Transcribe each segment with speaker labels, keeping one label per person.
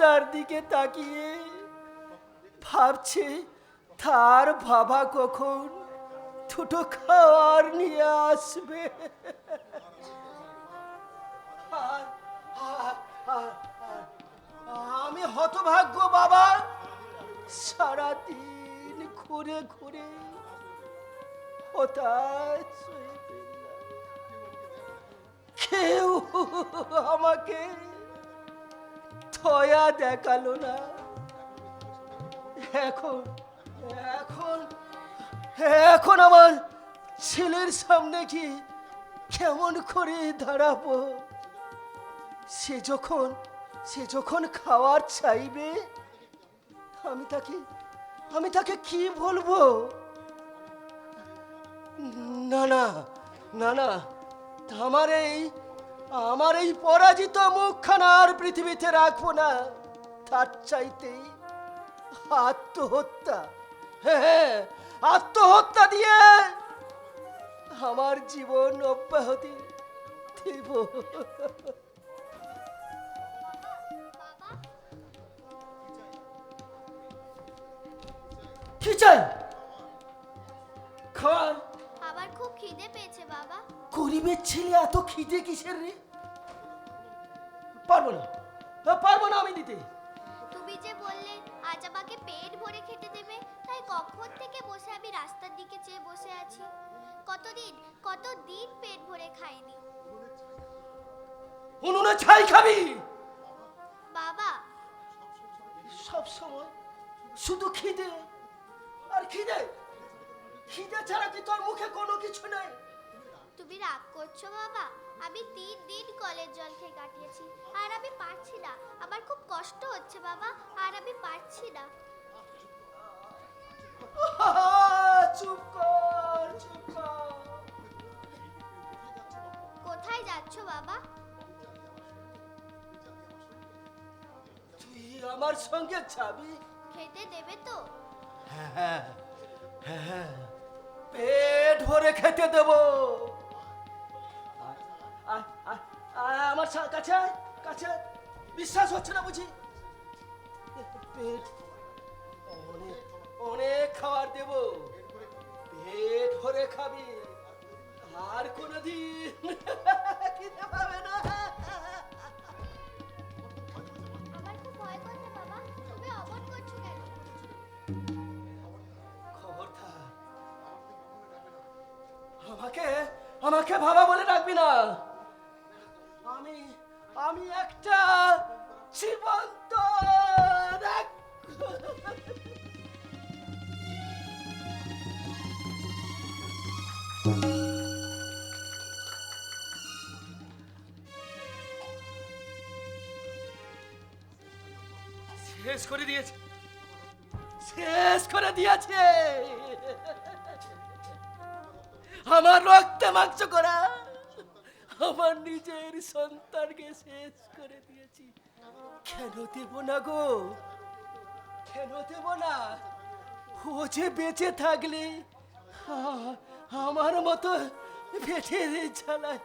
Speaker 1: রাস্তার দিকে তাকিয়ে ভাবছে, তার বাবা কখন দুটো খাওয়ার নিয়ে আসবে? আমি হতভাগ্য, বাবা। সারাদিন ঘুরে ঘুরে হতাশ কেউ আমাকে থয়া দেখাল না। এখন এখন এখন আমার ছেলের সামনে কি কেমন করে দাঁড়াবো? সে যখন সে যখন খাওয়ার চাইবে, আমি তাকে আমি তাকে কি বলব? না না না না আমার এই আমার এই পরাজিত মুখখানা আর পৃথিবীতে রাখব না। তার চাইতেই আত্মহত্যা। হ্যাঁ আত্মহত্যা দিয়ে আমার জীবন অব্যাহতি দেব। কি চাই? খাওয়ার
Speaker 2: আমার খুব খিদে পেয়েছে, বাবা।
Speaker 1: গরিবের ছেলে এত খিদে কিসের রে? পারব না। আ, পারব না আমি দিতে।
Speaker 2: তুমি যে বললে আজ আমাকে পেট ভরে খেতে দেবে তাই কখন থেকে বসে আমি রাস্তার দিকে চেয়ে বসে আছি? কতদিন কতদিন পেট ভরে খাইনি?
Speaker 1: উনুনে ছাই খাবি?
Speaker 2: বাবা।
Speaker 1: সব সময় শুধু খিদে। আর খিদে? খিদে ছাড়া কি তোর মুখে কোনো কিছু নেই?
Speaker 2: তুমি রাগ করছ বাবা? আমি তিন দিন কলের জল খেয়ে কাটিয়েছি আর আমি পারছি না। আমার খুব কষ্ট হচ্ছে বাবা আর আমি পারছি না।
Speaker 1: চুপ কর চুপ কর।
Speaker 2: কোথায় যাচ্ছ বাবা?
Speaker 1: তুই আমার সঙ্গে যাবি?
Speaker 2: খেতে দেবে তো।
Speaker 1: হ্যাঁ হ্যাঁ পেট ভরে খেতে দেব। আমার কাছে কাছে বিশ্বাস হচ্ছে না বুঝি? পেট অনেক অনেক খাবার দেব। পেট ভরে খাবি। আর কোনোদিন খেতে পাবে না। আমাকে আমাকে বাবা বলে ডাকবি না। আমি আমি একটা জীবন্ত শেষ করে দিয়েছে। শেষ করে দিয়েছে। আমার রক্তে মাংস করা। আমার নিজের সন্তানকে শেষ করে দিয়েছি। কেন দেব না গো? কেন দেব না? ও যে বেঁচে থাকলে আমার মতো পেটের জ্বালায়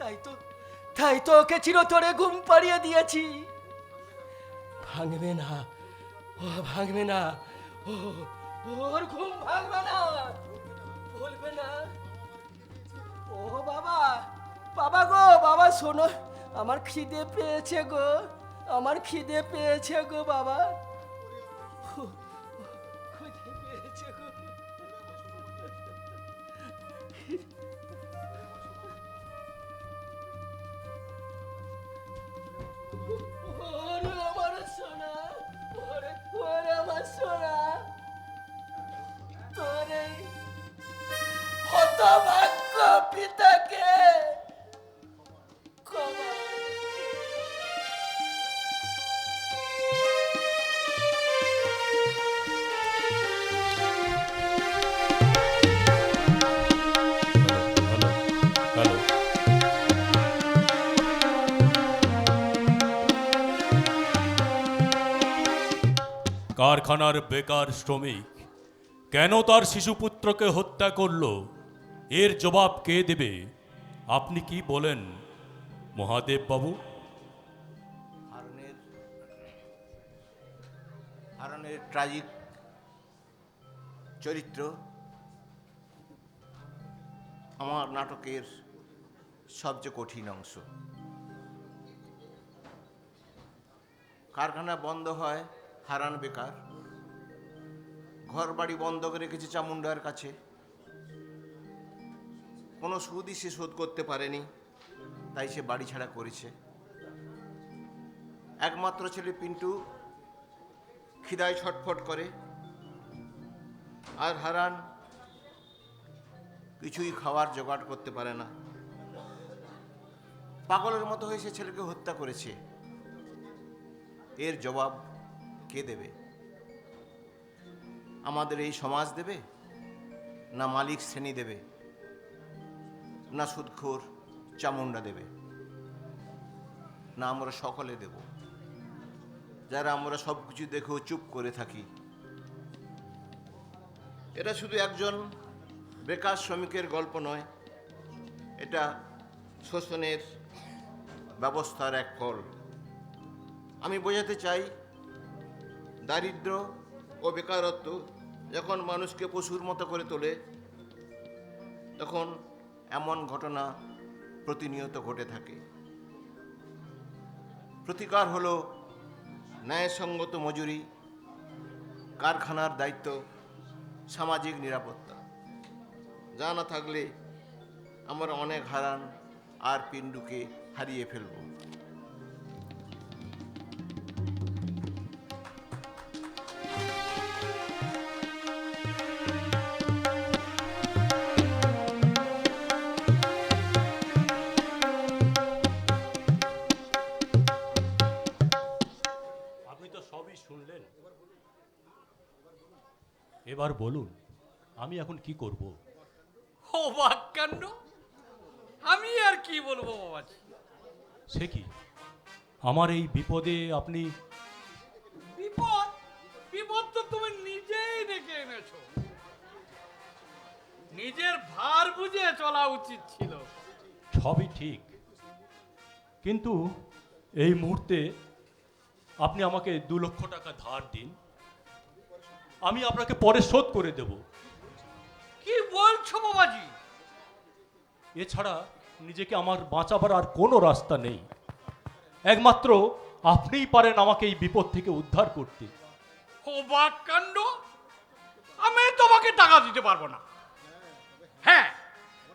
Speaker 1: তাই তো তাই তো ওকে চিরতরে ঘুম পাড়িয়ে দিয়েছি। ভাঙবে না, ও ভাঙবে না, ও, ওর ঘুম ভাঙবে না, বলবে না। বাবা বাবা গো, বাবা শোনো, আমার খিদে পেয়েছে গো, আমার খিদে পেয়েছে গো বাবা। খিদে পেয়েছে
Speaker 3: কারখানার বেকার শ্রমিক। কেন তার শিশুপুত্রকে হত্যা করল? এর জবাব কে দেবে? আপনি কি বলেন? মহাদেব বাবু
Speaker 4: হারনের হারনের ট্রাজিক চরিত্র আমার নাটকের সবচেয়ে কঠিন অংশ। কারখানা বন্ধ হয় হারান বেকার। ঘর বাড়ি বন্ধ করে রেখেছে চামুন্ডার কাছে। কোনো সুদই সে শোধ করতে পারেনি, তাই সে বাড়ি ছাড়া করেছে। একমাত্র ছেলে পিন্টু খিদায় ছটফট করে, আর হারান কিছুই খাওয়ার জোগাড় করতে পারে না। পাগলের মতো হয়ে সে ছেলেকে হত্যা করেছে। এর জবাব কে দেবে? আমাদের এই সমাজ দেবে? না মালিক শ্রেণি দেবে? না সুদখোর চামুন্ডা দেবে? না আমরা সকলে দেব? যারা আমরা সব কিছু দেখেও চুপ করে থাকি। এটা শুধু একজন বেকার শ্রমিকের গল্প নয়, এটা শোষণের ব্যবস্থার এক ফল। আমি বোঝাতে চাই, দারিদ্র ও বেকারত্ব যখন মানুষকে পশুর মতো করে তোলে, তখন এমন ঘটনা প্রতিনিয়ত ঘটে থাকে। প্রতিকার হলো ন্যায়সঙ্গত মজুরি, কারখানার দায়িত্ব, সামাজিক নিরাপত্তা। যা না থাকলে আমরা অনেক হারান আর পিণ্ডুকে হারিয়ে ফেলব।
Speaker 3: বলুন আমি এখন কি করব?
Speaker 5: ও বাক্যাণ্ড আমি আর কি বলব বাবাজি?
Speaker 3: সে কি? আমার এই বিপদে আপনি
Speaker 5: বিপদ? বিপদ তো তুমি নিজেই ডেকে এনেছো। নিজের ভার বুঝে চলা উচিত ছিল।
Speaker 3: সবই ঠিক। কিন্তু এই মুহূর্তে আপনি আমাকে দু লক্ষ টাকা ধার দিন। আমি আপনাকে পরে শোধ করে দেব।
Speaker 5: কি বলছো বাবাজি?
Speaker 3: এছাড়া নিজেকে আমার বাঁচাবার আর কোনো রাস্তা নেই। একমাত্র আপনিই পারেন আমাকে এই বিপদ থেকে উদ্ধার করতে।
Speaker 5: ও বাক্যাণ্ড আমি তোমাকে টাকা দিতে পারব না। হ্যাঁ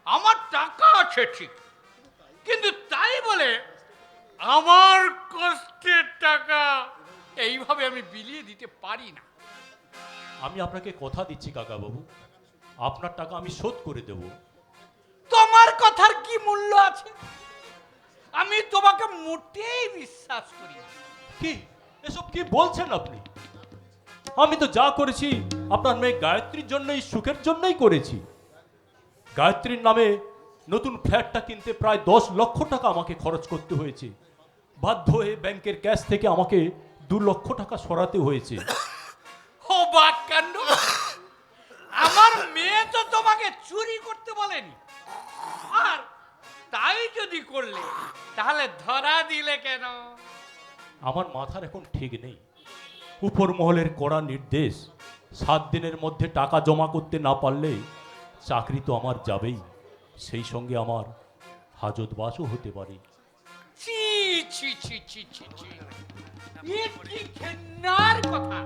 Speaker 5: আমার টাকা আছে ঠিক। কিন্তু তাই বলে আমার কষ্টের টাকা এইভাবে আমি বিলিয়ে দিতে পারি না।
Speaker 3: আমি আপনাকে কথা দিচ্ছি কাকাবাবু। আপনার টাকা আমি শোধ করে দেব।
Speaker 5: তোমার কথার কি মূল্য আছে? আমি তোমাকে মোটেই বিশ্বাস করি
Speaker 3: কি? এসব কি বলছেন আপনি? আমি তো যা করেছি আপনার মেয়ে গায়ত্রীর জন্যই সুখের জন্যই করেছি। গায়ত্রীর নামে নতুন ফ্ল্যাটটা কিনতে প্রায় দশ লক্ষ টাকা আমাকে খরচ করতে হয়েছে। বাধ্য হয়ে ব্যাংকের ক্যাশ থেকে আমাকে দু লক্ষ টাকা সরাতে হয়েছে।
Speaker 5: বাক্যাণ্ড আমার মেয়ে তো তোমাকে চুরি করতে বলেনি। আর তাই যদি করলে তাহলে ধরা দিলে কেন?
Speaker 3: আমার মাথার এখন ঠিক নেই। উপর মহলের কড়া নির্দেশ সাত দিনের মধ্যে টাকা জমা করতে না পারলে চাকরি তো আমার যাবেই। সেই সঙ্গে আমার হাজতবাসও হতে পারে।
Speaker 5: ছি ছি ছি ছি ছি ছি। কি ঘেন্নার কথা?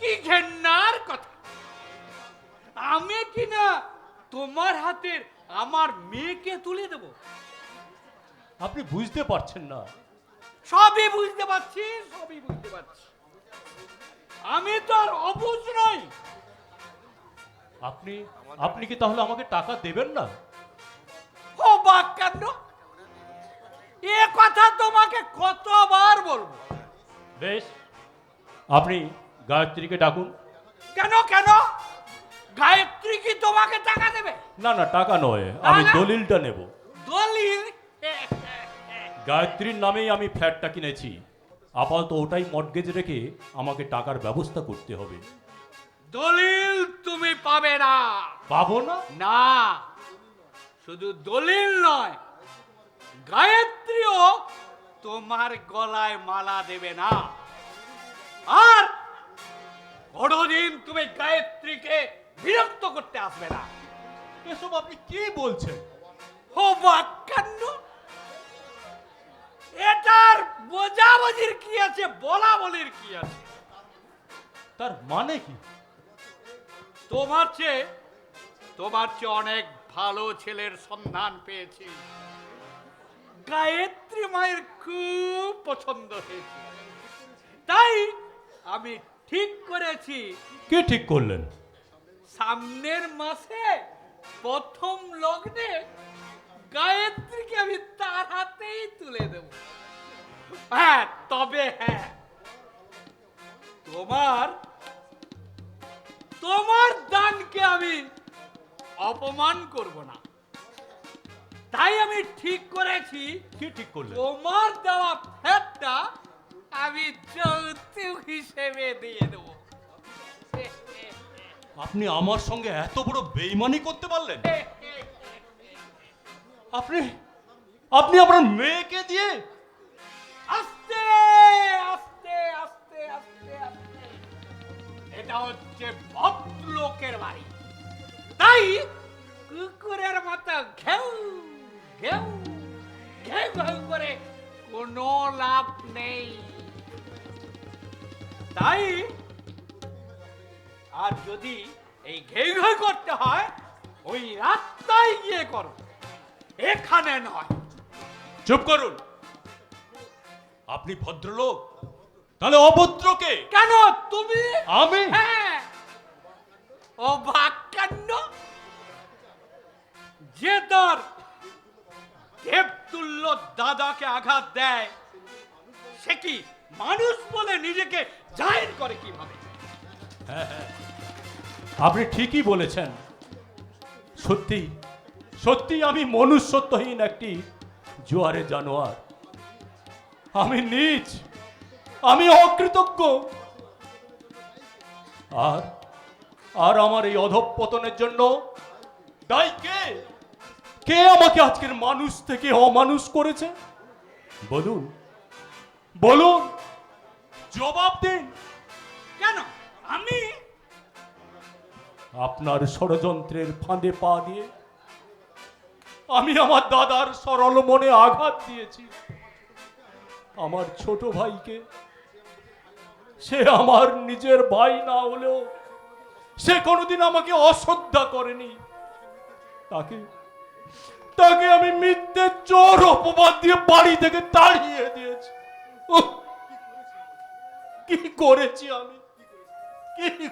Speaker 5: কি ঘেন্নার কথা? আমি কি না তোমার হাতের আমার মেয়েকে তুলে দেব?
Speaker 3: আপনি বুঝতে পারছেন না।
Speaker 5: সবই বুঝতে পারছি সবই বুঝতে পারছি। আমি তো আর অবুঝ নই।
Speaker 3: আপনি আপনি কি তাহলে আমাকে টাকা দেবেন না?
Speaker 5: ও বাক্যাণ্ড এ কথা তোমাকে কতবার বলব?
Speaker 3: বেশ আপনি গায়ত্রীকে ডাকুন।
Speaker 5: কেন কেন? গায়ত্রী কি তোমাকে টাকা দেবে?
Speaker 3: না না টাকা নয় আমি। দলিলটা নেব।
Speaker 5: দলিল?
Speaker 3: গায়ত্রীর নামেই আমি ফ্ল্যাটটা কিনেছি। আপাতত ওটাই মর্গেজ রেখে আমাকে টাকার ব্যবস্থা করতে হবে।
Speaker 5: দলিল তুমি পাবে না।
Speaker 3: পাবো না?
Speaker 5: না শুধু দলিল নয় গায়ত্রীও তোমার গলায় মালা দেবে না। আর কোনোদিন তুমি গায়ত্রীকে বিরক্ত করতে আসবে না।
Speaker 3: এসব আপনি কি বলছেন?
Speaker 5: ও বাক্যান্ন? এটার বোঝাবুঝির কি আছে বলা বলির কি আছে?
Speaker 3: তার মানে কি?
Speaker 5: তোমার চেয়ে তোমার চেয়ে অনেক ভালো ছেলের সন্ধান পেয়েছি। গায়ত্রী মায়ের খুব পছন্দ হয়েছে। তাই আমি ঠিক করেছি।
Speaker 3: কে ঠিক করলেন?
Speaker 5: সামনের মাসে প্রথম লগ্নে গায়ত্রীকে আমি তার হাতেই তুলে দেব। হ্যাঁ তবে হ্যাঁ। তোমার তোমার দানকে আমি অপমান করব না। তাই আমি ঠিক করেছি।
Speaker 3: কি ঠিক করলেন?
Speaker 5: তোমার দেওয়া ফ্যাটটা আমি যৌতুক হিসেবে দিয়ে দেবো।
Speaker 3: আপনি আমার সঙ্গে এত বড় বেইমানি করতে পারলেন? আপনি আপনি আপনার মেয়েকে দিয়ে
Speaker 5: আস্তে আস্তে আস্তে আস্তে আস্তে। এটা হচ্ছে ভদ্রলোকের বাড়ি। তাই কুকুরের মতো ঘেউ ঘেউ ঘেউ ঘেউ করে কোনো লাভ নেই। তাই আর যদি এই ঘেউ ঘেউ করতে হয় ওই রাস্তায় গিয়ে করো। এখানে নয়।
Speaker 3: চুপ করুন। আপনি ভদ্রলোক তাহলে অভদ্রকে
Speaker 5: কেন তুমি?
Speaker 3: আমি?
Speaker 5: হ্যাঁ। ও বাক্যান্ন যে তার দেবতুল্য দাদাকে আঘাত দেয় সে কি মানুষ বলে নিজেকে জাহির করে কীভাবে?
Speaker 3: আপনি ঠিকই বলেছেন। সত্যি সত্যি আমি মনুষ্যত্বহীন একটি জোয়ারে জানোয়ার। আমি নিজ আমি অকৃতজ্ঞ। আর আর আমার এই অধঃপতনের জন্য দায়ী কে? কে আমাকে আজকের মানুষ থেকে অমানুষ করেছে? বলুন বলুন। জবাব দিন।
Speaker 5: কেন? আমি?
Speaker 3: আপনার ষড়যন্ত্রের ফাঁদে পা দিয়ে আমি আমার দাদার সরল মনে আঘাত দিয়েছি। আমার ছোট ভাইকে সে আমার নিজের ভাই না হলেও সে কোনোদিন আমাকে অশ্রদ্ধা করেনি। তাকে তাকে আমি মিথ্যে চোর অপবাদ দিয়ে বাড়ি থেকে তাড়িয়ে দিয়েছি! কি করেছি আমি? কি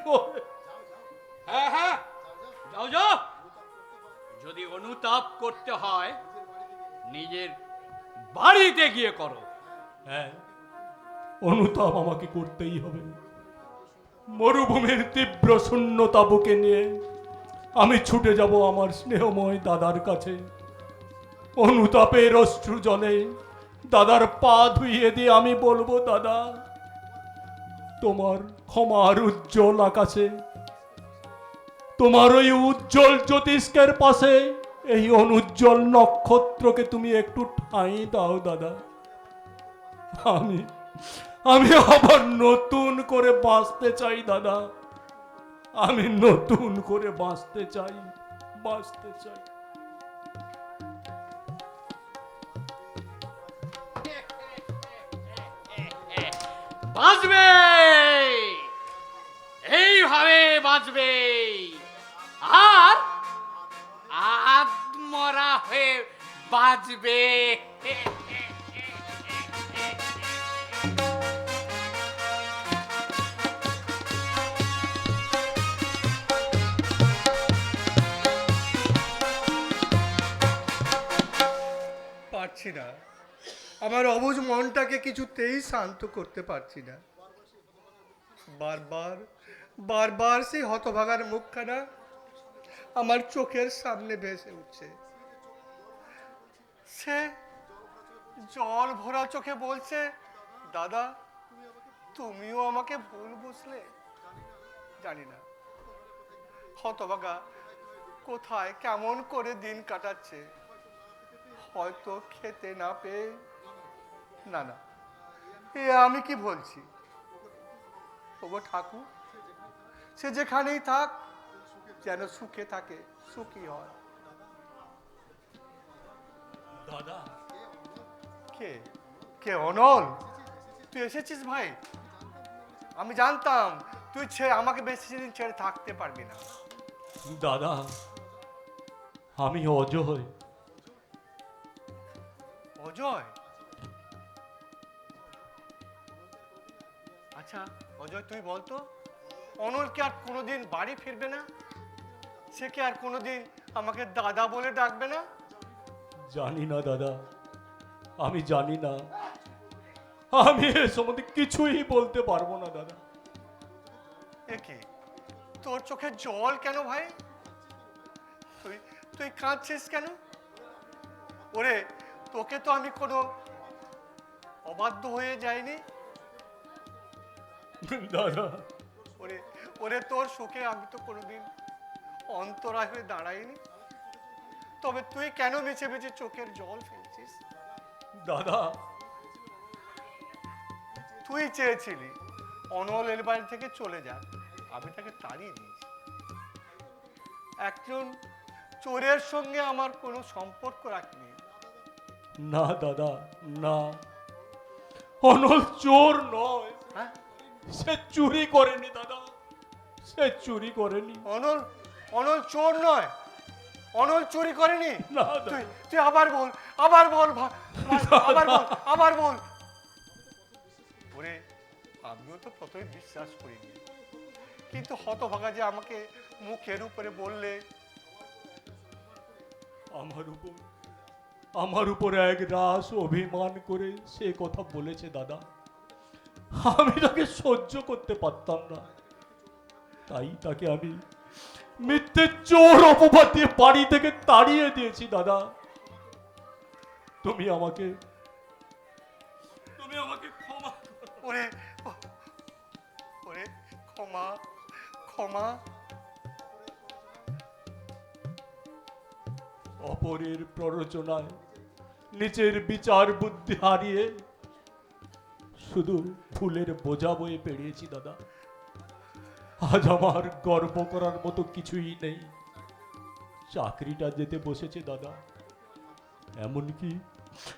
Speaker 5: হ্যাঁ হ্যাঁ। যাও যাও। যদি অনুতাপ করতে হয়, নিজের বাড়িতে গিয়ে করো।
Speaker 3: হ্যাঁ অনুতাপ আমাকে করতেই হবে। মরুভূমির তীব্র শূন্যতা বুকে নিয়ে আমি ছুটে যাব আমার স্নেহময় দাদার কাছে। অনুতাপের অশ্রু জলে দাদার পা ধুইয়ে দিয়ে আমি বলব, দাদা তোমার ক্ষমার উজ্জ্বল আকাশে, তোমার ওই উজ্জ্বল জ্যোতিষ্কের পাশে, এই অনুজ্জ্বল নক্ষত্রকে তুমি একটু ঠাঁই দাও, দাদা। আমি আমি আবার নতুন করে বাঁচতে চাই, দাদা। আমি নতুন করে বাঁচতে চাই বাঁচতে চাই।
Speaker 5: বাঁচবে এইভাবে বাঁচবে আর আত্মরা হয়ে বাঁচবে
Speaker 6: পারছি না। আমার অবুজ মনটাকে কিছুতেই শান্ত করতে পারছি না। বারবার বারবার সেই হতভাগার মুখখানা আমার চোখের সামনে ভেসে উঠছে। সে জল ভরা চোখে বলছে, দাদা, তুমিও আমাকে ভুল বুঝলে? জানি না। হতভাগা, কোথায়, কেমন করে দিন কাটাচ্ছে? হয়তো খেতে না পেয়ে না না। এ আমি কি বলছি? ওগো ঠাকুর সে যেখানেই থাক যেন সুখে থাকে সুখী হয়।
Speaker 3: দাদা।
Speaker 6: কে? কে অনল? তুই এসেছিস ভাই? আমি জানতাম তুই ছেড়ে আমাকে বেশি দিন ছেড়ে থাকতে পারবি না।
Speaker 3: দাদা আমি অজয়।
Speaker 6: অজয়? আচ্ছা। অজয় তুই বলতো অনল কি আর কোনোদিন বাড়ি ফিরবে না? সে কি আর কোনোদিন আমাকে দাদা বলে ডাকবে না?
Speaker 3: জানি না দাদা আমি জানি না। আমি এ সম্বন্ধে কিছুই বলতে পারব না দাদা।
Speaker 6: এ কি? তোর চোখে জল কেন ভাই? তুই তুই কাঁদছিস কেন? ওরে তোকে তো আমি কোনো অবাধ্য হয়ে যাইনি?
Speaker 3: দাদা।
Speaker 6: ওরে ওরে তোর সুখে আমি তো কোনোদিন অন্তরায় হয়ে দাঁড়াইনি। তবে তুই কেন বেছে বেছে চোখের জল ফেলছিস?
Speaker 3: দাদা।
Speaker 6: তুই চেয়েছিলি অনল এর বাড়ি থেকে চলে যা আমি তাকে তাড়িয়ে দিয়েছি। একজন চোরের সঙ্গে আমার কোনো সম্পর্ক রাখিনি
Speaker 3: না দাদা না। অনল চোর নয়। সে চুরি করেনি দাদা। সে চুরি করেনি।
Speaker 6: অনল অনল চোর নয়। অনল চুরি করেনি।
Speaker 3: না দাদা
Speaker 6: তুই তুই আবার বল আবার বল ভা- আবার বল আবার বল। ওরে আমিও তো প্রথমে বিশ্বাস করিনি। কিন্তু হতভাগা যে আমাকে মুখের উপরে বললে।
Speaker 3: আমার উপর আমার উপর এক রাস অভিমান করে সে কথা বলেছে দাদা। আমি তাকে সহ্য করতে পারতাম না। তাই তাকে আমি মিথ্যে চোর অপবাদ দিয়ে বাড়ি থেকে তাড়িয়ে দিয়েছি দাদা। তুমি আমাকে তুমি আমাকে ক্ষমা করো।
Speaker 6: ওরে ওরে ক্ষমা ক্ষমা।
Speaker 3: অপরের প্ররোচনায় নিজের বিচার বুদ্ধি হারিয়ে শুধু ফুলের বোঝা বয়ে পেরিয়েছি দাদা। আজ আমার গর্ব করার মতো কিছুই নেই। চাকরিটা যেতে বসেছে দাদা। এমনকি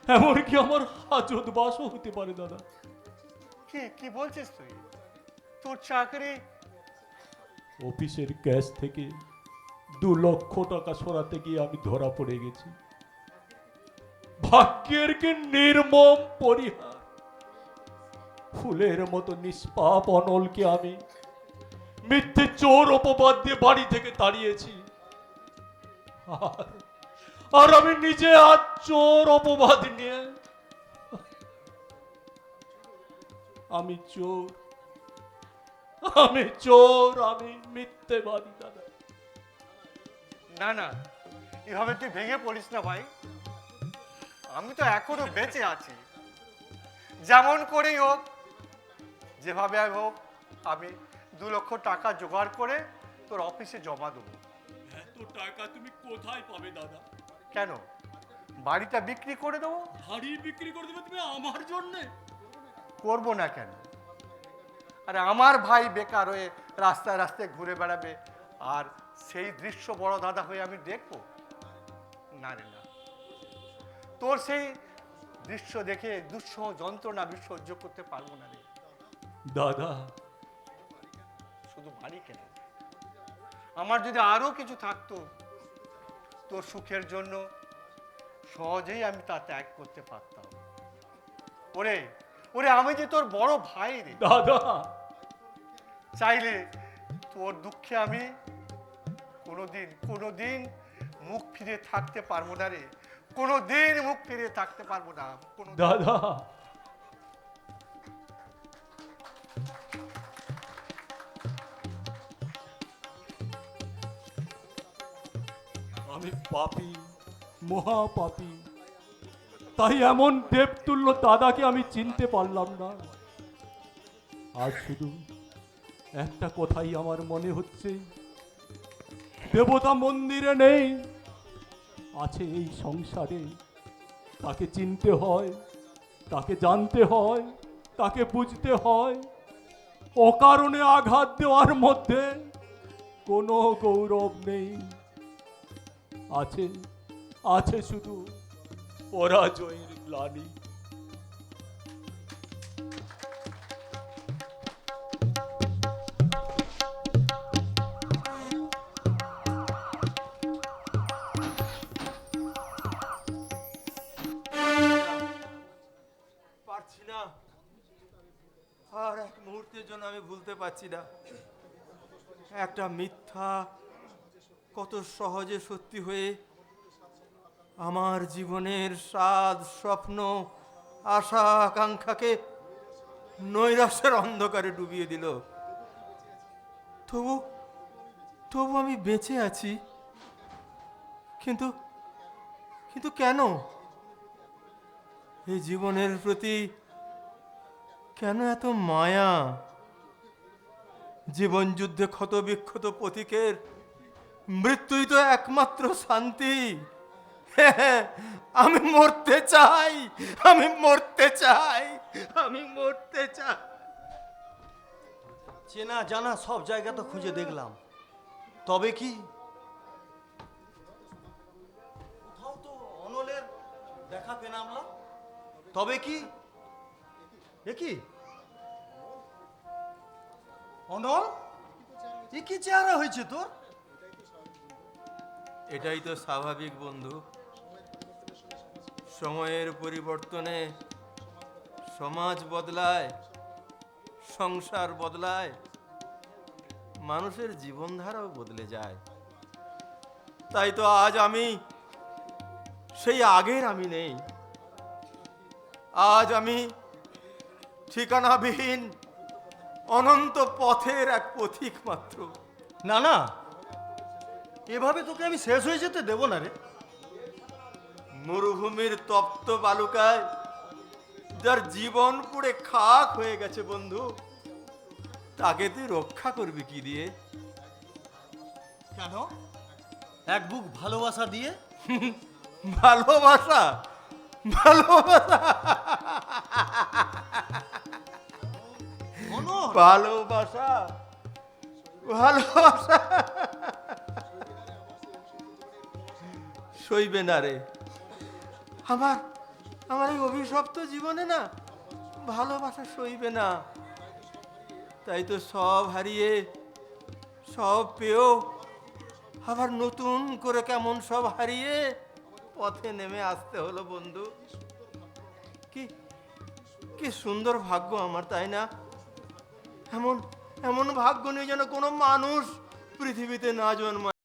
Speaker 3: এমনকি আমার হাজত বাসও হতে পারে দাদা।
Speaker 6: কি কি বলছিস তুই? তোর চাকরি?
Speaker 3: অফিসের ক্যাশ থেকে দু লক্ষ টাকা সরাতে গিয়ে আমি ধরা পড়ে গেছি। ভাগ্যের কি নির্মম পরিহার ফুলের মতো নিষ্পাপ অনলকে আমি। মিথ্যে চোর অপবাদ দিয়ে বাড়ি থেকে তাড়িয়েছি। আর আমি নিজে আজ চোর অপবাদ নিয়ে আমি চোর। আমি চোর, আমি মিথ্যেবাদী দাদা।
Speaker 6: না না, এভাবে তুই ভেঙে পড়িস না ভাই। আমি তো এখনও বেঁচে আছি। যেমন করেই হোক যেভাবে হোক আমি দু লক্ষ টাকা জোগাড় করে তোর অফিসে জমা দেবো।
Speaker 3: এত টাকা তুমি কোথায় পাবে দাদা?
Speaker 6: কেন? বাড়িটা বিক্রি করে দেবো?
Speaker 3: হাড়ি বিক্রি করে দেবে তুমি আমার জন্য?
Speaker 6: করব না কেন? আরে আমার ভাই বেকার হয়ে রাস্তায় রাস্তায় ঘুরে বেড়াবে আর সেই দৃশ্য বড় দাদা হয়ে আমি দেখব? না রে না। তোর সেই দৃশ্য দেখে দুঃসহ যন্ত্রণা আমি সহ্য করতে পারব না রে।
Speaker 3: দাদা।
Speaker 6: শুধু বাড়ি কেন? আমার যদি আরও কিছু থাকতো তোর সুখের জন্য সহজেই আমি তা ত্যাগ করতে পারতাম। ওরে ওরে আমি যে তোর বড় ভাই রে।
Speaker 3: দাদা।
Speaker 6: চাইলে তোর দুঃখে আমি কোনোদিন কোনোদিন মুখ ফিরে থাকতে পারব না রে। কোনোদিন মুখ ফিরে থাকতে পারব না। কোনো
Speaker 3: দাদা। আমি পাপি মহা পাপি তাই এমন দেবতুল্য দাদাকে আমি চিনতে পারলাম না। আর শুধু একটা কথাই আমার মনে হচ্ছে, দেবতা মন্দিরে নেই, আছে এই সংসারে। তাকে চিনতে হয়, তাকে জানতে হয়, তাকে বুঝতে হয়। অকারণে আঘাত দেওয়ার মধ্যে কোনো গৌরব নেই। আছে আছে শুধু পরাজয়ের গ্লানি।
Speaker 7: পারছি না। আর এক মুহূর্তের জন্য আমি ভুলতে পারছি না। একটা মিথ্যা কত সহজে সত্যি হয়ে আমার জীবনের স্বাদ, স্বপ্ন, আশা, আকাঙ্ক্ষাকে নৈরাশ্যের অন্ধকারে ডুবিয়ে দিল। তবু তবু আমি বেঁচে আছি। কিন্তু কিন্তু কেন? এই জীবনের প্রতি কেন এত মায়া? জীবন যুদ্ধে ক্ষত বিক্ষত পথিকের মৃত্যুই তো একমাত্র শান্তি। আমি মরতে চাই, আমি মরতে চাই, আমি মরতে চাই।
Speaker 1: চেনা জানা সব জায়গা তো খুঁজে দেখলাম। তবে কি? কোথাও তো অনলের দেখা পেলাম না। তবে কি? এ কি? অনল? এ কি চেহারা হয়েছে তোর?
Speaker 7: এটাই তো স্বাভাবিক, বন্ধু। সময়ের পরিবর্তনে সমাজ বদলায়, সংসার বদলায়, মানুষের জীবনধারাও বদলে যায়। তাই তো আজ আমি সেই আগের আমি নেই। আজ আমি ঠিকানাবিহীন অনন্ত পথের এক পথিক মাত্র।
Speaker 1: না না এভাবে তোকে আমি শেষ হয়ে যেতে দেবো না রে।
Speaker 7: মরুভূমির তপ্ত বালুকায় যার জীবন পুড়ে খাক হয়ে গেছে বন্ধু তাকে তুই রক্ষা করবি কি দিয়ে?
Speaker 1: কেন? এক বুক ভালোবাসা দিয়ে?
Speaker 7: ভালোবাসা? ভালোবাসা? ভালোবাসা? ভালোবাসা? সইবে না রে। আমার আমার এই অভিশপ্ত জীবনে না ভালোবাসা সইবে না। তাই তো সব হারিয়ে, সব পেয়েও আবার নতুন করে কেমন সব হারিয়ে পথে নেমে আসতে হলো বন্ধু। কি কি সুন্দর ভাগ্য আমার, তাই না? এমন এমন ভাগ্য নেই যেন কোনো মানুষ পৃথিবীতে না জন্মায়।